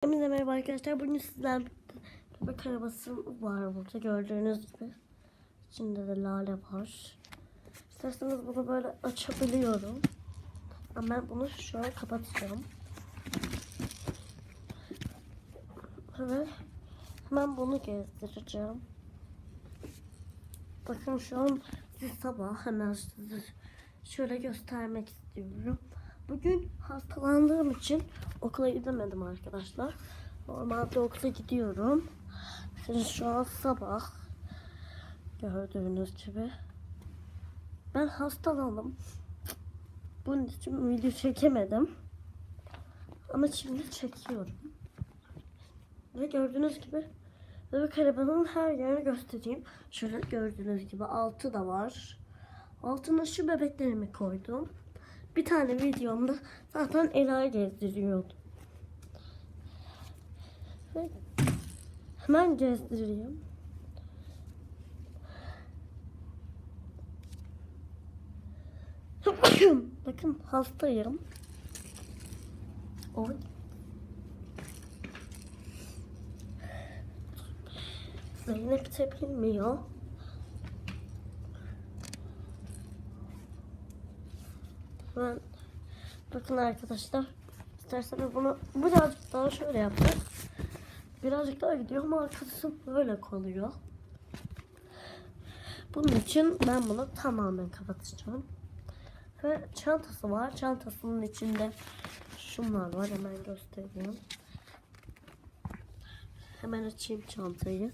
Hepinize merhaba arkadaşlar. Bugün sizler bebek arabası var burada gördüğünüz gibi. İçinde de lale var. İsterseniz bunu böyle açabiliyorum. Ama ben bunu şöyle kapatacağım. Ve hemen bunu gezdireceğim. Bakın şu an sabah hemen size şöyle göstermek istiyorum. Bugün hastalandığım için okula gidemedim arkadaşlar. Normalde okula gidiyorum. Şimdi şu an sabah gördüğünüz gibi. Ben hastalandım. Bunun için video çekemedim. Ama şimdi çekiyorum. Ve gördüğünüz gibi bebek arabanın her yerini göstereyim. Şöyle gördüğünüz gibi altı da var. Altına şu bebeklerimi koydum. Bir tane videomda zaten Ela'yı gezdiriyordum. Ve hemen gezdireyim. Bakın hastayım. Oy. Zeynep de Ben bakın arkadaşlar isterseniz bunu birazcık daha şöyle yapacağız. Birazcık daha gidiyor ama arkası böyle kalıyor. Bunun için ben bunu tamamen kapatacağım. Ve çantası var. Çantasının içinde şunlar var. Hemen göstereyim. Hemen açayım çantayı.